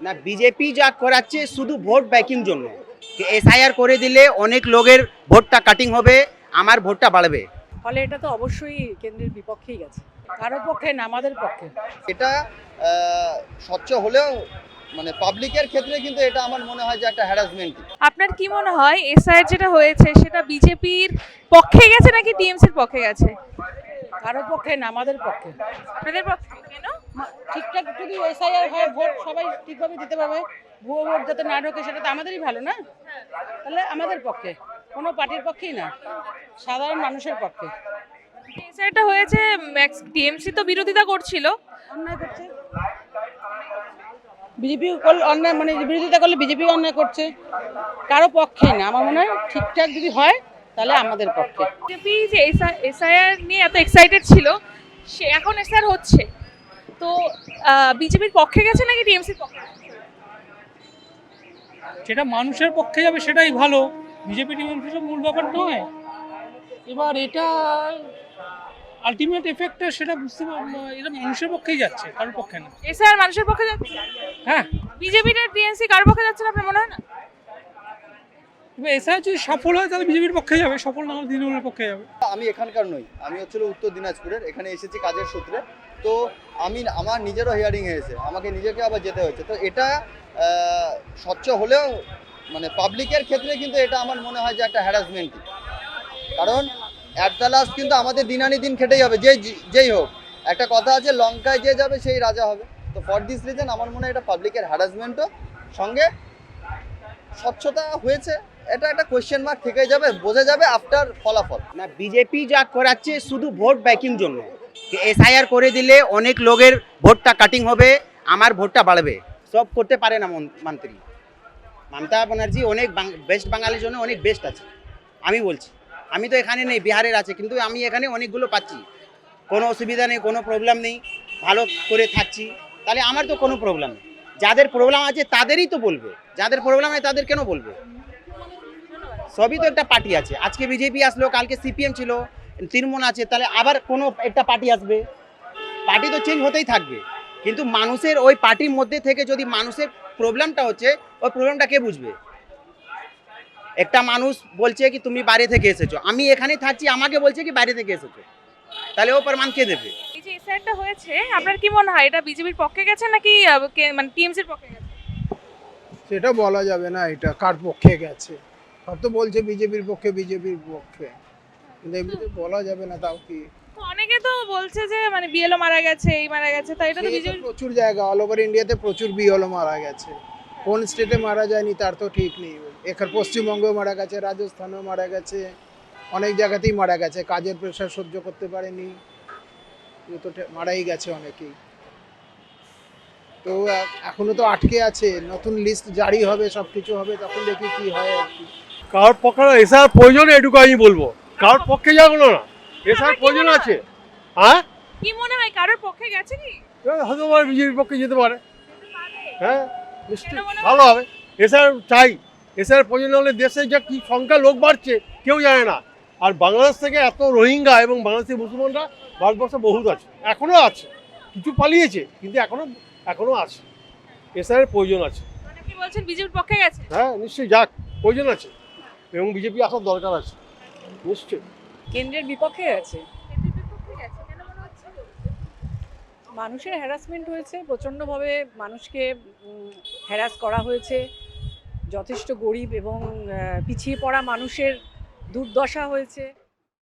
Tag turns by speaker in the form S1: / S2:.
S1: না বিজেপি যা করাচ্ছে শুধু ভোট ব্যাকিং জন্য। এসআইআর করে দিলে অনেক লোকের ভোটটা কাটিং হবে আমার ভোটটা বাড়বে।
S2: ফলে এটা তো অবশ্যই কেন্দ্রের বিপক্ষেই গেছে। কারোর পক্ষে না আমাদের পক্ষে।
S3: এটা আহ, স্বচ্ছ হলেও মানে পাবলিকের ক্ষেত্রে কিন্তু এটা আমার মনে হয় যে একটা হ্যারাসমেন্ট
S4: আপনার কি মনে হয় এসআইআর যেটা হয়েছে সেটা বিজেপির পক্ষে গেছে নাকি টিএমসির পক্ষে গেছে?
S2: কারোর পক্ষে না আমাদের পক্ষে।
S4: আপনাদের পক্ষে কেন?
S2: ঠিকঠাক যদি এসআইআর হয় ভোট সবাই ঠিকভাবে দিতে পারবে। ভুয়ো ভোট যাতে না ঢোকে সেটা তো আমাদেরই ভালো না? তাহলে আমাদের পক্ষে কোনো পার্টির পক্ষেই না সাধারণ মানুষের পক্ষে।
S4: এসআইআরটা হয়েছে টিএমসি তো বিরোধিতা করছিল।
S2: অন্যায় করছে। বিজেপি করলে অন্যায় মানে বিরোধিতা করলে বিজেপি অন্যায় করছে। কারও পক্ষেই না আমার মনে হয় ঠিকঠাক যদি হয় তাহলে আমাদের পক্ষে।
S4: বিজেপি যে এসআইআর নিয়ে এত এক্সাইটেড ছিল সে এখন এসআইআর হচ্ছে। তো বিজেপির পক্ষে গেছে নাকি টিএমসির পক্ষে? গেছে?
S5: যেটা মানুষের পক্ষে যাবে সেটাই ভালো। বিজেপি টিএমসি সব মূল ব্যাপার নয়। এবার এটা আলটিমেট এফেক্টটা সেটা বুঝতে এটা মানুষের পক্ষেই যাচ্ছে কারোর পক্ষে না।
S4: এসআইআর মানুষের পক্ষে যাচ্ছে?
S5: হ্যাঁ।
S4: বিজেপি না টিএমসি কারোর পক্ষে যাচ্ছে না আপনার মনে হয় না?
S5: এসআই যদি সফল হয়, তাহলে বিজেপির পক্ষে যাবে। সফল না হলে তৃণমূলের পক্ষে যাবে।
S3: আমি এখানকার নই। আমি হচ্ছিল উত্তর দিনাজপুরের। এখানে এসেছি কাজের সূত্রে। তো আমি, আমার নিজেরও হিয়ারিং হয়েছে। আমাকে নিজেকে আবার যেতে হয়েছে। তো এটা স্বচ্ছ হলেও মানে পাবলিকের ক্ষেত্রে কিন্তু এটা আমার মনে হয় যে একটা হ্যারাসমেন্টই কারণ অ্যাট দ্য লাস্ট কিন্তু আমাদের দিনানি দিন খেটেই হবে। যেই যেই হোক। একটা কথা আছে, লঙ্কায় যে যাবে, সেই রাজা হবে। তো ফর দিস রিজন আমার মনে হয় এটা পাবলিকের হ্যারাসমেন্টও সঙ্গে স্বচ্ছতা হয়েছে। এটা একটা কোয়েশ্চেন মার্ক থেকে যাবে, বোঝা যাবে আফটার ফলাফল।
S1: না বিজেপি যা করাচ্ছে শুধু ভোট ব্যাকিং জন্য। এসআইআর করে দিলে অনেক লোকের ভোটটা কাটিং হবে, আমার ভোটটা বাড়বে। সব করতে পারে না মন- মন্ত্রী। মমতা ব্যানার্জি অনেক বেস্ট বাঙালির জন্য অনেক বেস্ট আছে। আমি বলছি, আমি তো এখানে নেই, বিহারের আছে, কিন্তু আমি এখানে অনেকগুলো পাচ্ছি। কোনো অসুবিধা নেই, কোনো প্রবলেম নেই, ভালো করে থাকছি। তাহলে আমার তো কোনো প্রবলেম নেই। যাদের প্রবলেম আছে তাদেরই তো বলবে। যাদের প্রবলেম নেই তাদের কেন বলবে? সবই তো একটা পার্টি আছে। আজকে বিজেপি আসলো কালকে সিপিএম ছিল তৃণমূল আছে তাহলে আবার কোনো একটা পার্টি আসবে। পার্টি তো চেঞ্জ হতেই থাকবে। কিন্তু মানুষের ওই পার্টির মধ্যে থেকে যদি মানুষের প্রবলেমটা হচ্ছে ওই প্রবলেমটা কে বুঝবে? একটা মানুষ বলছে কি তুমি বাইরে থেকে এসেছ। আমি এখানে থাকছি আমাকে বলছে কি বাইরে থেকে এসেছ। তাহলে ও প্রমাণ কে দেবে?
S4: এই যে এসআইআরটা হয়েছে আপনার কি মনে হয় এটা বিজেপির পক্ষে গেছে নাকি মানে টিএমসির পক্ষে গেছে?
S6: সেটা বলা যাবে না এটা কার পক্ষে গেছে। সব তো বলছে বিজেপির পক্ষে বিজেপির পক্ষে। কিন্তু এমনিতে বলা যাবে না তাও কি।
S4: অনেকে তো বলছে যে মানে বিএলও মারা গেছে এই মারা গেছে তাই এটা তো বিজেপি
S6: প্রচুর জায়গা অল ওভার ইন্ডিয়াতে প্রচুর বিহলো মারা গেছে। কোন স্টেটে মারা যায়নি তার তো ঠিক নেই। এখানে পশ্চিমবঙ্গেও মারা গেছে রাজস্থানেও মারা গেছে অনেক জায়গাতেই মারা গেছে কাজের প্রেশার সহ্য করতে পারেনি। তো মারাই গেছে অনেকেই। তো এখনও তো আটকে আছে নতুন লিস্ট জারি হবে সব কিছু হবে তখন দেখি কি হয় আর কি।
S7: কার পক্ষে এসার প্রয়োজন এটুকু আমি বলব। কার পক্ষে যাগুলো না এসার প্রয়োজন আছে। হ্যাঁ?
S4: কি মনে হয় কারোর পক্ষে গেছে কি?
S7: হয়তো পারে বিজেপির পক্ষে যেতে পারে। হ্যাঁ নিশ্চয়ই
S4: হয়?
S7: ভালো হবে। এসার চাই এসার প্রয়োজন হলে দেশে যা কি সংখ্যা লোক বাড়ছে কেউ জানে না। আর বাংলাদেশ থেকে এত রোহিঙ্গা এবং বাংলাদেশি মুসলমানরা ভারতবর্ষে বহুত আছে। এখনও আছে। কিছু পালিয়েছে কিন্তু এখনও এখনও আছে। এসারের প্রয়োজন আছে।
S4: মানে কি বলছেন বিজেপির পক্ষে গেছে?
S7: হ্যাঁ নিশ্চয়ই যাক প্রয়োজন আছে। এবং বিজেপি আসার দরকার আছে। নিশ্চয়ই।
S2: কেন্দ্রের বিপক্ষে আছে।
S4: মনে
S2: মানুষের হ্যারাসমেন্ট হয়েছে প্রচণ্ডভাবে মানুষকে হ্যারাস করা হয়েছে। যথেষ্ট গরিব এবং পিছিয়ে পড়া মানুষের দুর্দশা হয়েছে।